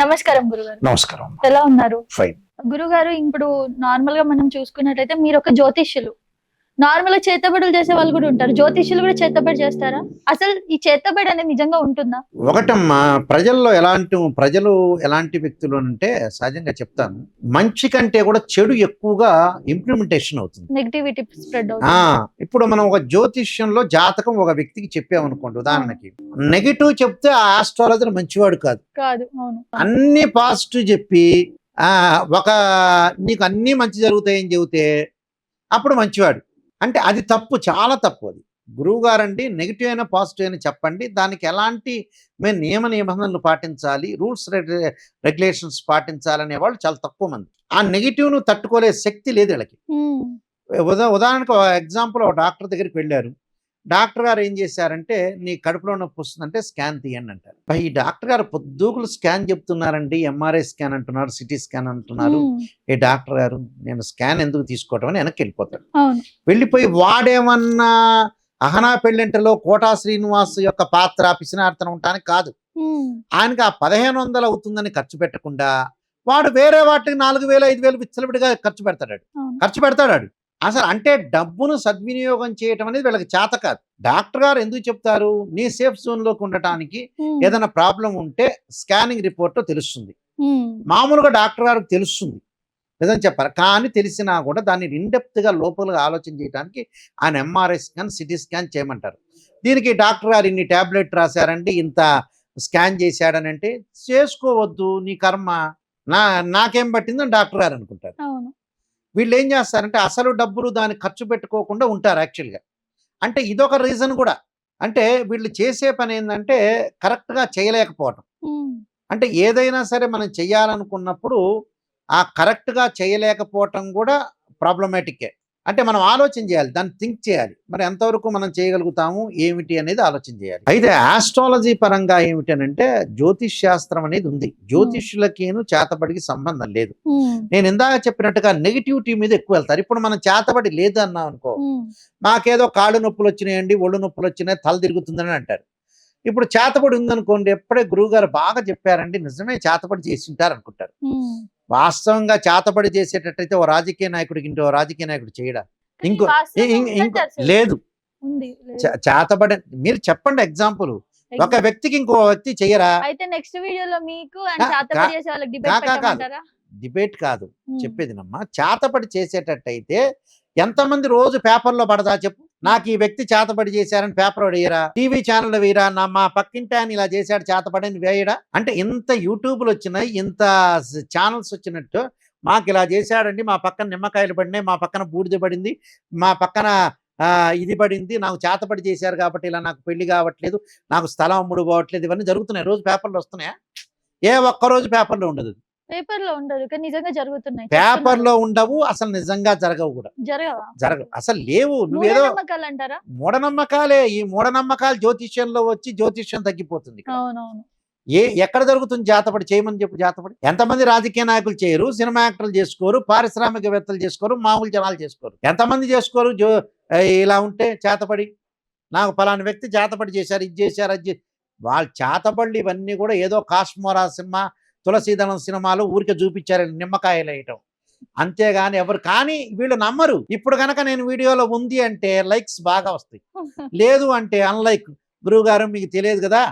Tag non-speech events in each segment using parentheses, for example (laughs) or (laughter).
నమస్కారం గురుగారు. నమస్కారం. ఎలా ఉన్నారు? ఫైన్ గురుగారు ఇప్పుడు నార్మల్గా మనం చూసుకున్నట్టయితే మీరు ఒక జ్యోతిష్యులు. నార్మల్గా చేతబడులు చేసే వాళ్ళు కూడా ఉంటారు. జ్యోతిష్యులు కూడా చేతబడి చేస్తారా? అసలు ఈ చేతబడి అనేది నిజంగా ఉంటుందా? ఒకటమ్మా ప్రజల్లో ఎలాంటి ప్రజలు ఎలాంటి వ్యక్తులు అంటే సహజంగా చెప్తాను. మంచి కంటే కూడా చెడు ఎక్కువగా ఇంప్లిమెంటేషన్ అవుతుంది. నెగిటివిటీ స్ప్రెడ్ అవుతుంది. ఇప్పుడు మనం ఒక జ్యోతిష్యంలో జాతకం ఒక వ్యక్తికి చెప్పామనుకోండి ఉదాహరణకి. నెగిటివ్ చెప్తే ఆ ఆస్ట్రాలజర్ మంచివాడు కాదు. కాదు అన్ని పాజిటివ్ చెప్పి ఆ ఒక నీకు అన్నీ మంచి జరుగుతాయని చెబితే అప్పుడు మంచివాడు. అంటే అది తప్పు చాలా తప్పు అది. గురువు గారండి నెగిటివ్ అయినా పాజిటివ్ అయినా చెప్పండి. దానికి ఎలాంటి మేము నియమ నిబంధనలు పాటించాలి రూల్స్ రెగ్యులేషన్స్ పాటించాలనే వాళ్ళు చాలా తక్కువ మంది. ఆ నెగిటివ్ను తట్టుకోలే శక్తి లేదు వీళ్ళకి. ఉదా ఉదాహరణకు ఎగ్జాంపుల్ ఒక డాక్టర్ దగ్గరికి వెళ్ళారు. డాక్టర్ గారు ఏం చేశారంటే నీ కడుపులో నొప్పి వస్తుందంటే స్కాన్ తీయండి అంటారు. ఈ డాక్టర్ గారు పొద్దుగులు స్కాన్ చెప్తున్నారండి ఎంఆర్ఐ స్కాన్ అంటున్నారు సిటీ స్కాన్ అంటున్నారు. ఏ డాక్టర్ గారు నేను స్కాన్ ఎందుకు తీసుకోవటం అని వెనక్కి వెళ్ళిపోతాడు వెళ్ళిపోయి వాడేమన్నా అహనా పెళ్ళింటలో కోటా శ్రీనివాస్ యొక్క పాత్ర పిసినార్తన ఉండటానికి కాదు. ఆయనకి ఆ పదిహేను వందలు అవుతుందని ఖర్చు పెట్టకుండా వాడు వేరే వాటికి నాలుగు వేలు ఐదు వేలు విచ్చలవిడిగా ఖర్చు పెడతాడు ఖర్చు పెడతాడు. అసలు అంటే డబ్బును సద్వినియోగం చేయటం అనేది వీళ్ళకి చేత కాదు. డాక్టర్ గారు ఎందుకు చెప్తారు? నీ సేఫ్ జోన్లోకి ఉండటానికి ఉమ్, ఏదైనా ప్రాబ్లం ఉంటే స్కానింగ్ రిపోర్ట్ తెలుస్తుంది. మామూలుగా డాక్టర్ గారికి తెలుస్తుంది. నిజం చెప్పారు కానీ తెలిసినా కూడా దాన్ని ఇన్డెప్త్గా లోపలగా ఆలోచన చేయడానికి ఆయన ఎంఆర్ఐ స్కాన్ సిటీ స్కాన్ చేయమంటారు. దీనికి డాక్టర్ గారు ఇన్ని ట్యాబ్లెట్ రాశారండి ఇంత స్కాన్ చేశాడని అంటే చేసుకోవద్దు నీ కర్మ. నా నాకేం పట్టిందని డాక్టర్ గారు అనుకుంటారు. వీళ్ళు ఏం చేస్తారంటే అసలు డబ్బులు దాన్ని ఖర్చు పెట్టుకోకుండా ఉంటారు యాక్చువల్గా. అంటే ఇదొక రీజన్ కూడా. అంటే వీళ్ళు చేసే పని ఏంటంటే కరెక్ట్గా చేయలేకపోవటం. అంటే ఏదైనా సరే మనం చేయాలనుకున్నప్పుడు ఆ కరెక్ట్గా చేయలేకపోవటం కూడా ప్రాబ్లమాటిక్కే. అంటే మనం ఆలోచన చేయాలి దాన్ని థింక్ చేయాలి. మరి ఎంతవరకు మనం చేయగలుగుతాము ఏమిటి అనేది ఆలోచన చేయాలి. అయితే ఆస్ట్రాలజీ పరంగా ఏమిటి అని అంటే జ్యోతిష్ శాస్త్రం అనేది ఉంది. జ్యోతిష్యులకేను చేతబడికి సంబంధం లేదు. నేను ఇందాక చెప్పినట్టుగా నెగిటివిటీ మీద ఎక్కువ వెళ్తారు ఇప్పుడు మనం చేతబడి లేదు అన్నాం అనుకో మాకేదో కాళ్ళు నొప్పులు వచ్చినాయండి ఒళ్ళు నొప్పులు వచ్చినాయి తల తిరుగుతుందని అంటారు. ఇప్పుడు చేతబడి ఉందనుకోండి ఎప్పుడే గురువు గారు బాగా చెప్పారండి నిజమే చేతబడి చేసి ఉంటారు అనుకుంటారు. వాస్తవంగా చేతబడి చేసేటట్టయితే ఓ రాజకీయ నాయకుడికి ఇంకో రాజకీయ నాయకుడు చేయడా? ఇంకో ఇంకో. లేదు. చేతబడి మీరు చెప్పండి ఎగ్జాంపుల్. ఒక వ్యక్తికి ఇంకో వ్యక్తి అయితే నెక్స్ట్ వీడియోలో మీకు కా- డిబేట్ కాదు. పెట్టమంటారా? డిబేట్ కాదు. ఉమ్, చెప్పేదినమ్మా చేతబడి చేసేటట్టయితే ఎంతమంది రోజు పేపర్లో పడదా చెప్పు? నాకు ఈ వ్యక్తి చేతపడి చేశారని పేపర్ వేయరా? టీవీ ఛానల్ వేయరా? నా మా పక్కింటి ఆయన ఇలా చేశాడు చేతపడని వేయడా? అంటే ఇంత యూట్యూబ్లు వచ్చినాయి ఇంత ఛానల్స్ వచ్చినట్టు మాకు ఇలా చేశాడండి మా పక్కన నిమ్మకాయలు పడినాయి మా పక్కన బూడిద పడింది మా పక్కన ఆ, ఇది పడింది నాకు చేతపడి చేశారు కాబట్టి ఇలా నాకు పెళ్ళి కావట్లేదు నాకు స్థలం అమ్ముడు పోవట్లేదు ఇవన్నీ జరుగుతున్నాయి రోజు పేపర్లు వస్తున్నాయా? ఏ ఒక్క రోజు పేపర్లో ఉండదు. పేపర్లో ఉండదు. కానీ నిజంగా జరుగుతున్నాయి. పేపర్లో ఉండవు అసలు నిజంగా జరగవు కూడా. జరగవా? జరగవు. అసలు లేవు. నువ్వేదో నమ్మకాలు అంటారా? మూఢనమ్మకాలే. ఈ మూఢనమ్మకాలు జ్యోతిష్యంలో వచ్చి జ్యోతిష్యం తగ్గిపోతుంది. అవునవును. ఏ ఎక్కడ జరుగుతుంది జాతపడి? చేయమని చెప్పు జాతపడి. ఎంతమంది రాజకీయ నాయకులు చేయరు సినిమా యాక్టర్లు చేసుకోరు పారిశ్రామికవేత్తలు చేసుకోరు మామూలు జనాలు చేసుకోరు. ఎంతమంది చేసుకోరు? జో ఇలా ఉంటే చేతపడి. నాకు ఫలానా వ్యక్తి చేతపడి చేశారు ఇది చేశారు అది వాళ్ళ చేతపడి ఇవన్నీ కూడా ఏదో కాశ్మోరా సినిమా తులసీదళం సినిమాలు ఊరికే చూపించారు నిమ్మకాయలు వేయటం. అంతేగాని ఎవరు కానీ వీళ్ళు నమ్మరు. ఇప్పుడు కనుక నేను వీడియోలో ఉంది అంటే లైక్స్ బాగా వస్తాయి. (laughs) లేదు అంటే అన్లైక్ గురువు గారు మీకు తెలియదు కదా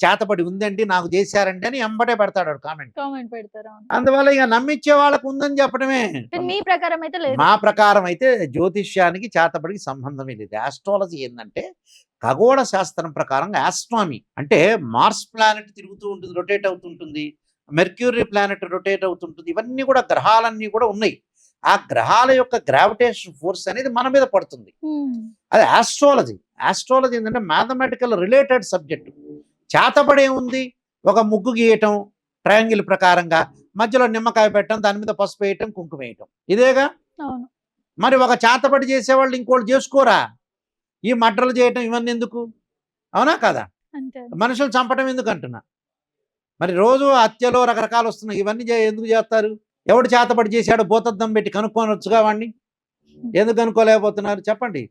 చేతపడి ఉందండి నాకు చేశారండి అని ఎంబటే పెడతాడు కామెంట్ కామెంట్ పెడతారు అందువల్ల ఇక నమ్మించే వాళ్ళకు ఉందని చెప్పడమే. మీ ప్రకారం అయితే మా ప్రకారం అయితే జ్యోతిష్యానికి చేతబడికి సంబంధమే లేదు. ఆస్ట్రాలజీ ఏంటంటే ఖగోళ శాస్త్రం ప్రకారం ఆస్ట్రామీ అంటే మార్స్ ప్లానెట్ తిరుగుతూ ఉంటుంది రొటేట్ అవుతుంటుంది. మెర్క్యూరీ ప్లానెట్ రొటేట్ అవుతుంటుంది. ఇవన్నీ కూడా గ్రహాలన్నీ కూడా ఉన్నాయి. ఆ గ్రహాల యొక్క గ్రావిటేషన్ ఫోర్స్ అనేది మన మీద పడుతుంది. అది ఆస్ట్రాలజీ. ఆస్ట్రాలజీ ఏంటంటే మ్యాథమెటికల్ రిలేటెడ్ సబ్జెక్టు. చేతబడే ఉంది ఒక ముగ్గు గీయటం ట్రయాంగిల్ ప్రకారంగా మధ్యలో నిమ్మకాయ పెట్టడం దాని మీద పసుపు వేయటం కుంకుమ వేయటం. ఇదేగా? మరి ఒక చేతబడి చేసేవాళ్ళు ఇంకోళ్ళు చేసుకోరా? ఈ మడ్రలు చేయటం ఇవన్నీ ఎందుకు? అవునా కదా? మనుషులు చంపడం ఎందుకు అంటున్నా? మరి రోజు హత్యలో రకరకాలు వస్తున్నాయి. ఇవన్నీ ఎందుకు చేస్తారు? ఎవడు చేతబడి చేశాడో భూతద్దం పెట్టి కనుక్కోనొచ్చుగా వాడిని ఎందుకు కనుక్కోలేకపోతున్నారు? చెప్పండి.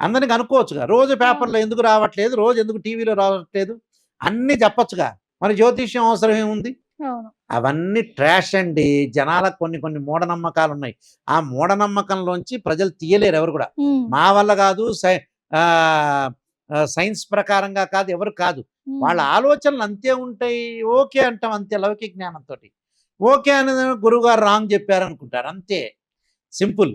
అందరిని కనుక్కోవచ్చుగా. రోజు పేపర్లో ఎందుకు రావట్లేదు? రోజు ఎందుకు టీవీలో రావట్లేదు? అన్నీ చెప్పొచ్చుగా. మరి జ్యోతిష్యం అవసరం ఏముంది? అవును. అవన్నీ ట్రాష్ అండి. జనాలకు కొన్ని కొన్ని మూఢనమ్మకాలు ఉన్నాయి ఆ మూఢనమ్మకంలోంచి ప్రజలు తీయలేరు ఎవరు కూడా. మా వల్ల కాదు సైన్స్ ప్రకారంగా కాదు ఎవరు కాదు. వాళ్ళ ఆలోచనలు అంతే ఉంటాయి ఓకే అంటాం అంతే లౌకిక జ్ఞానంతో ఓకే అని గురువుగారు రాంగ్ చెప్పారు అనుకుంటారు అంతే. సింపుల్.